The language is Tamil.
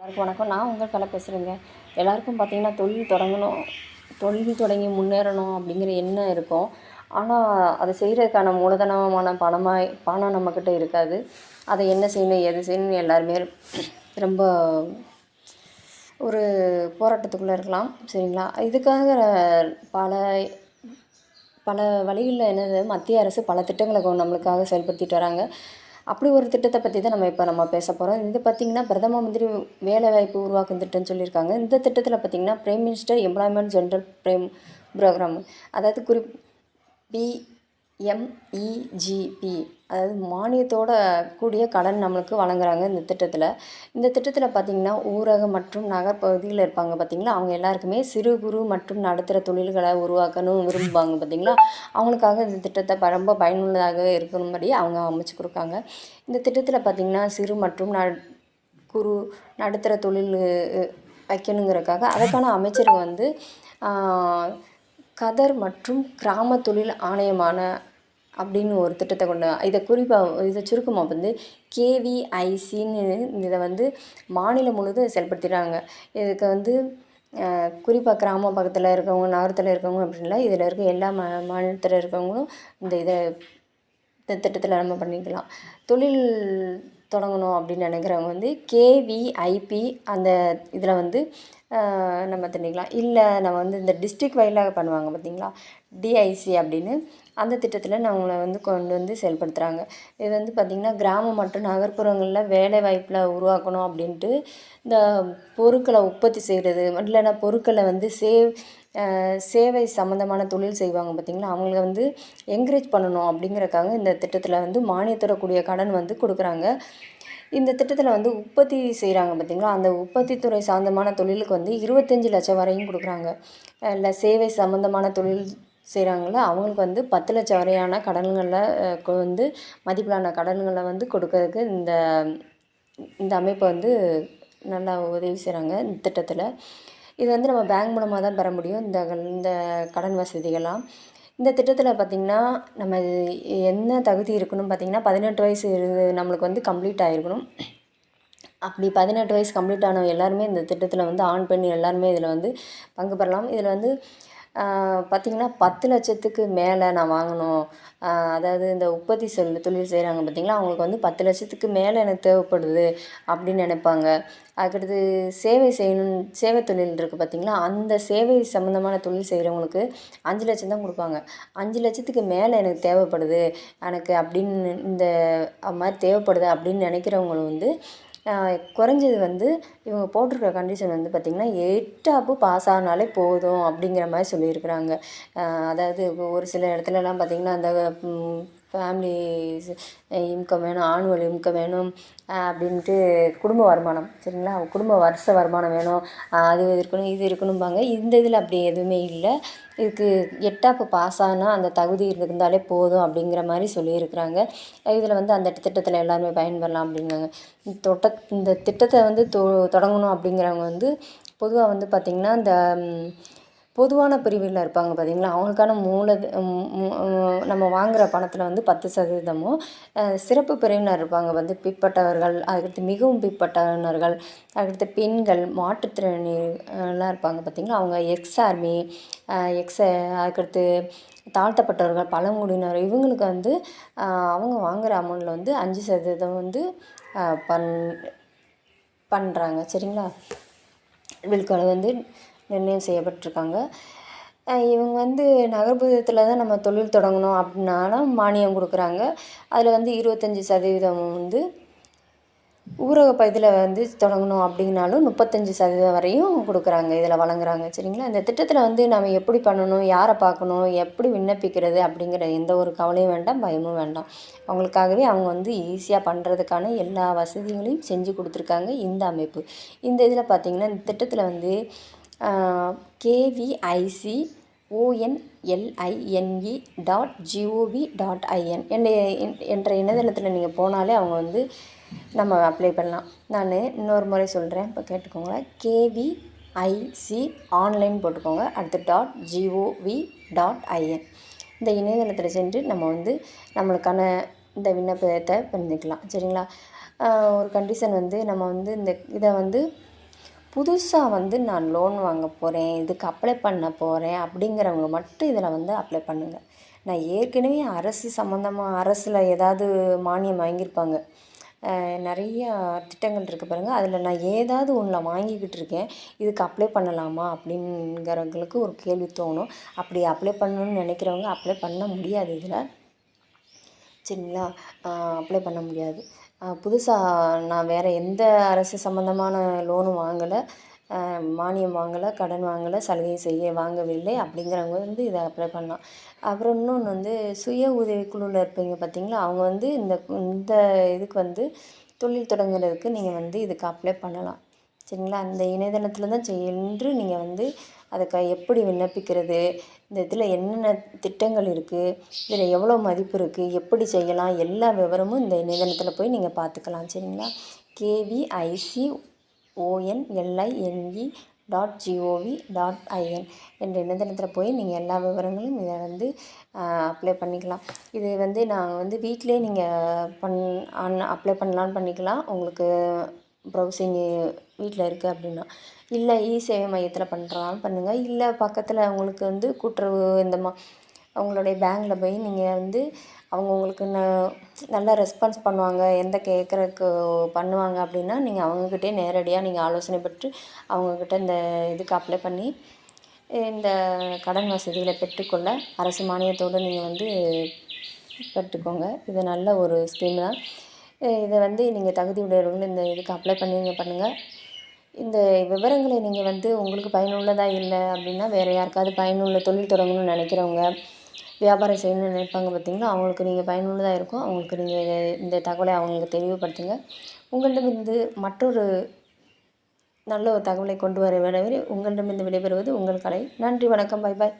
எல்லாருக்கும் வணக்கம். நான் உங்கள் கலை பேசுகிறேங்க எல்லாருக்கும் பார்த்தீங்கன்னா தொழில் தொடங்கணும் தொழில் தொடங்கி முன்னேறணும் அப்படிங்கிற எண்ணம் இருக்கும். ஆனால் அதை செய்கிறதுக்கான மூலதனமான பணமாக பணம் நம்மக்கிட்ட இருக்காது. அதை என்ன செய்யணும் எது செய்யணும் எல்லாருமே ரொம்ப ஒரு போராட்டத்துக்குள்ளே இருக்கலாம். சரிங்களா? இதுக்காக பல பல வழிகளில் என்னது மத்திய அரசு பல திட்டங்களை நம்மளுக்காக செயல்படுத்திட்டு வராங்க. அப்படி ஒரு திட்டத்தை பற்றி தான் நம்ம இப்போ நம்ம பேச போகிறோம் இது பார்த்திங்கன்னா பிரதம மந்திரி வேலைவாய்ப்பு உருவாக்கும் திட்டம்னு சொல்லியிருக்காங்க. இந்த திட்டத்தில் பார்த்திங்கன்னா பிரைம் மினிஸ்டர் எம்ப்ளாய்மெண்ட் ஜென்ரல் பிரேம் ப்ரோக்ராம் அதாவது குறி எம்இஜிபி அதாவது மானியத்தோட கூடிய கடன் நம்மளுக்கு வழங்குறாங்க இந்த திட்டத்தில். இந்த திட்டத்தில் பார்த்திங்கன்னா ஊரக மற்றும் நகர்ப்பகுதியில் இருப்பாங்க பார்த்திங்களா அவங்க எல்லாருக்குமே சிறு குறு மற்றும் நடுத்தர தொழில்களை உருவாக்கணும் விரும்புவாங்க பார்த்திங்களா அவங்களுக்காக இந்த திட்டத்தை ரொம்ப பயனுள்ளதாக இருக்கணும்படி அவங்க அமைச்சு கொடுக்காங்க. இந்த திட்டத்தில் பார்த்திங்கன்னா சிறு மற்றும் ந குறு நடுத்தர தொழில் வைக்கணுங்கிறக்காக வைக்கணுங்கிறதுக்காக அதற்கான அமைச்சர்கள் வந்து கதர் மற்றும் கிராம தொழில் ஆணையமான அப்படின்னு ஒரு திட்டத்தை கொண்டு இதை குறிப்பாக இதை சுருக்கமாக வந்து கேவிஐசின்னு இதை வந்து மாநிலம் முழுவதும் செயல்படுத்திடுறாங்க. இதுக்கு வந்து குறிப்பாக கிராம பக்கத்தில் இருக்கவங்க நகரத்தில் இருக்கவங்க அப்படின்லாம் இதில் இருக்க எல்லா மா மாநிலத்தில் இருக்கவங்களும் இந்த இதை இந்த திட்டத்தில் நம்ம பண்ணிக்கலாம். தொழில் தொடங்கணும் அப்படின்னு நினைக்கிறவங்க வந்து கேவிஐபி அந்த இதில் வந்து நம்ம தெரிஞ்சுக்கலாம் இல்லை நம்ம வந்து இந்த டிஸ்ட்ரிக் வைலாக பண்ணுவாங்க பார்த்தீங்களா டிஐசி அப்படின்னு. அந்த திட்டத்தில் நம்மளை வந்து கொண்டு வந்து செயல்படுத்துகிறாங்க இது வந்து பார்த்திங்கன்னா கிராமம் மற்றும் நகர்ப்புறங்களில் வேலை வாய்ப்பில் உருவாக்கணும் அப்படின்ட்டு இந்த பொருட்களை உற்பத்தி செய்கிறது இல்லைன்னா பொருட்களை வந்து சேவ் சேவை சம்மந்தமான தொழில் செய்வாங்க பார்த்திங்களா அவங்கள வந்து என்கரேஜ் பண்ணணும் அப்படிங்கிறக்காக இந்த திட்டத்தில் வந்து மானியத்தோட கூடிய கடன் வந்து கொடுக்குறாங்க. இந்த திட்டத்தில் வந்து உற்பத்தி செய்கிறாங்க பார்த்திங்களா அந்த உற்பத்தி துறை சார்ந்தமான தொழிலுக்கு வந்து இருபத்தஞ்சி லட்சம் வரையும் கொடுக்குறாங்க. இல்லை சேவை சம்மந்தமான தொழில் செய்கிறாங்கள அவங்களுக்கு வந்து பத்து லட்சம் வரையான கடன்களில் வந்து மதிப்பிலான கடன்களை வந்து கொடுக்கறதுக்கு இந்த இந்த அமைப்பு வந்து நல்லா உதவி செய்கிறாங்க இந்த திட்டத்தில். இது வந்து நம்ம பேங்க் மூலமாக தான் பெற முடியும். இந்த இந்த கடன் வசதிகள்லாம். இந்த திட்டத்தில் பார்த்திங்கன்னா நம்ம என்ன தகுதி இருக்கணும் பார்த்திங்கன்னா பதினெட்டு வயசு இருந்து நம்மளுக்கு வந்து கம்ப்ளீட் ஆகிருக்கணும் அப்படி பதினெட்டு வயசு கம்ப்ளீட் ஆனவங்க எல்லாருமே இந்த திட்டத்தில் வந்து ஆண் பெண் எல்லாருமே இதில் வந்து பங்கு பெறலாம். இதில் வந்து பார்த்திங்கன்னா பத்து லட்சத்துக்கு மேலே நான் வாங்கணும். அதாவது இந்த உற்பத்தி சொல் தொழில் செய்கிறாங்க பார்த்திங்களா அவங்களுக்கு வந்து பத்து லட்சத்துக்கு மேலே எனக்கு தேவைப்படுது அப்படின்னு நினைப்பாங்க. அதுக்கடுத்து சேவை செய்யணும் சேவை தொழில் இருக்குது பார்த்திங்களா அந்த சேவை சம்மந்தமான தொழில் செய்கிறவங்களுக்கு அஞ்சு லட்சம் தான் கொடுப்பாங்க. அஞ்சு லட்சத்துக்கு மேலே எனக்கு தேவைப்படுது. எனக்கு அப்படின்னு இந்த மாதிரி தேவைப்படுது அப்படின்னு நினைக்கிறவங்க வந்து குறைஞ்சது வந்து இவங்க போட்டிருக்க கண்டிஷன் வந்து பார்த்திங்கன்னா எட்டாப்பு பாஸ் ஆனாலே போதும் அப்படிங்கிற மாதிரி சொல்லியிருக்கிறாங்க. அதாவது ஒரு சில இடத்துலலாம் பார்த்திங்கன்னா அந்த ஃபேமிலி இன்கம் வேணும் ஆனுவல் இன்கம் வேணும் அப்படின்ட்டு குடும்ப வருமானம் சரிங்களா? குடும்ப வருஷ வருமானம் வேணும் அது இருக்கணும் இது இருக்கணும்பாங்க. இந்த இதில் அப்படி எதுவுமே இல்லை. இதுக்கு எட்டாப்பு பாஸ் ஆனால் அந்த தகுதி இருந்தாலே போதும் அப்படிங்கிற மாதிரி சொல்லியிருக்கிறாங்க. இதில் வந்து அந்த திட்டத்தில் எல்லாருமே பயன்பெறலாம் அப்படிங்கிறாங்க. தொட்ட இந்த திட்டத்தை வந்து தொ தொடங்கணும் அப்படிங்கிறவங்க வந்து பொதுவாக வந்து பார்த்திங்கன்னா இந்த பொதுவான பிரிவில் இருப்பாங்க பார்த்தீங்களா அவங்களுக்கான மூல நம்ம வாங்குகிற பணத்தில் வந்து பத்து சதவீதமும் சிறப்பு பிரிவினர் இருப்பாங்க. வந்து பிற்பட்டவர்கள் அதுக்கடுத்து மிகவும் பிற்பட்டவர்கள் அதுக்கடுத்து பெண்கள் மாற்றுத்திறனாக இருப்பாங்க பார்த்தீங்களா அவங்க எக்ஸ் ஆர்மி எக்ஸ் அதுக்கடுத்து தாழ்த்தப்பட்டவர்கள் பழங்குடியினர் இவங்களுக்கு வந்து அவங்க வாங்குகிற அமௌண்ட்டில் வந்து அஞ்சு சதவீதம் வந்து பண் பண்ணுறாங்க சரிங்களா? விழுக்காடு வந்து நிர்ணயம் செய்யப்பட்டிருக்காங்க. இவங்க வந்து நகர்ப்புறத்தில் தான் நம்ம தொழில் தொடங்கணும் அப்படின்னாலும் மானியம் கொடுக்குறாங்க. அதில் வந்து இருபத்தஞ்சி சதவீதம் வந்து ஊரக பகுதியில் வந்து தொடங்கணும் அப்படின்னாலும் முப்பத்தஞ்சு சதவீதம் வரையும் கொடுக்குறாங்க இதில் வழங்குறாங்க. சரிங்களா? இந்த திட்டத்தில் வந்து நம்ம எப்படி பண்ணணும் யாரை பார்க்கணும் எப்படி விண்ணப்பிக்கிறது அப்படிங்கிற எந்த ஒரு கவலையும் வேண்டாம் பயமும் வேண்டாம். அவங்களுக்காகவே அவங்க வந்து ஈஸியாக பண்ணுறதுக்கான எல்லா வசதிகளையும் செஞ்சு கொடுத்துருக்காங்க இந்த அமைப்பு. இந்த இதில் பார்த்திங்கன்னா இந்த திட்டத்தில் வந்து KVIC O N L I N E dot G O V dot I N என் என்ற இணையதளத்தில் நீங்கள் போனாலே அவங்க வந்து நம்ம அப்ளை பண்ணலாம். நான் இன்னொரு முறை சொல்கிறேன் இப்போ கேட்டுக்கோங்களேன் கேவிஐசி ஆன்லைன் போட்டுக்கோங்க. அடுத்து டாட் ஜிஓவி டாட் ஐஎன் இந்த இணையதளத்தில் சென்று நம்ம வந்து நம்மளுக்கான இந்த விண்ணப்பத்தை பண்ணிக்கலாம் சரிங்களா? ஒரு கண்டிஷன் வந்து நம்ம வந்து இந்த இதை வந்து புதுசாக வந்து நான் லோன் வாங்க போகிறேன் இதுக்கு அப்ளை பண்ண போகிறேன் அப்படிங்கிறவங்க மட்டும் இதில் வந்து அப்ளை பண்ணுங்கள் நான் ஏற்கனவே அரசு சம்மந்தமாக அரசில் ஏதாவது மானியம் வாங்கியிருப்பாங்க. நிறையா திட்டங்கள் இருக்குது பாருங்கள் அதில் நான் ஏதாவது ஒன்றில் வாங்கிக்கிட்டு இருக்கேன். இதுக்கு அப்ளை பண்ணலாமா அப்படிங்கிறவங்களுக்கு ஒரு கேள்வி தோணும். அப்படி அப்ளை பண்ணணும்னு நினைக்கிறவங்க அப்ளை பண்ண முடியாது இதில். சரிங்களா? அப்ளை பண்ண முடியாது. புதுசாக நான் வேறு எந்த அரசு சம்மந்தமான லோனும் வாங்கலை. மானியம் வாங்கலை கடன் வாங்கலை சலுகை செய்ய வாங்கவில்லை அப்படிங்கிறவங்க வந்து இதை அப்ளை பண்ணலாம். அப்புறம் இன்னொன்று வந்து சுய உதவிக்குழுவில் இருப்பீங்க பார்த்தீங்களா அவங்க வந்து இந்த இந்த இதுக்கு வந்து தொழில் தொடங்குறதுக்கு நீங்கள் வந்து இதுக்கு அப்ளை பண்ணலாம். சரிங்களா? அந்த இணையதளத்தில் தான் சென்று நீங்கள் வந்து அதுக்கு எப்படி விண்ணப்பிக்கிறது? இந்த இதில் என்னென்ன திட்டங்கள் இருக்குது இதில் எவ்வளோ மதிப்பு இருக்குது எப்படி செய்யலாம்? எல்லா விவரமும் இந்த இணையதளத்தில் போய் நீங்கள் பார்த்துக்கலாம் சரிங்களா? KVIC O N L I N E dot G O V dot I N என்ற இணையதளத்தில் போய் நீங்கள் எல்லா விவரங்களும் இதை வந்து அப்ளை பண்ணிக்கலாம். இது வந்து நான் வந்து வீட்டிலே நீங்கள் பண் அப்ளை பண்ணலான்னு பண்ணிக்கலாம். உங்களுக்கு ப்ரௌசிங்கு வீட்டில் இருக்குது அப்படின்னா. இல்லை இ சேவை மையத்தில் பண்ணுறாலும் பண்ணுங்கள் இல்லை பக்கத்தில் உங்களுக்கு வந்து கூட்டுறவு இந்த மா அவங்களுடைய பேங்கில் போய் நீங்கள் வந்து அவங்க உங்களுக்கு ந நல்லா ரெஸ்பான்ஸ் பண்ணுவாங்க. எந்த கேட்குறக்கு பண்ணுவாங்க அப்படின்னா நீங்கள் அவங்கக்கிட்டே நேரடியாக நீங்கள் ஆலோசனை பெற்று அவங்கக்கிட்ட இந்த இதுக்கு அப்ளை பண்ணி இந்த கடன் வசதிகளை பெற்றுக்கொள்ள அரசு மானியத்தோடு நீங்கள் வந்து பெற்றுக்கோங்க. இது நல்ல ஒரு ஸ்கீம் தான். இதை வந்து நீங்கள் தகுதி உடையவர்கள் இந்த இதுக்கு அப்ளை பண்ணி பண்ணுங்கள் இந்த விவரங்களை நீங்கள் வந்து உங்களுக்கு பயனுள்ளதாக இல்லை அப்படின்னா வேறு யாருக்காவது பயனுள்ள தொழில் தொடங்கணும்னு நினைக்கிறவங்க வியாபாரம் செய்யணும்னு நினைப்பாங்க பார்த்தீங்களா அவங்களுக்கு நீங்கள் பயனுள்ளதாக இருக்கும். அவங்களுக்கு நீங்கள் இந்த தகவலை அவங்களுக்கு தெளிவுபடுத்துங்க. உங்களிடமிருந்து மற்றொரு நல்ல ஒரு தகவலை கொண்டு வர விடவே உங்களிடமிருந்து விடைபெறுவது உங்கள் கலை. நன்றி வணக்கம் பாய் பாய்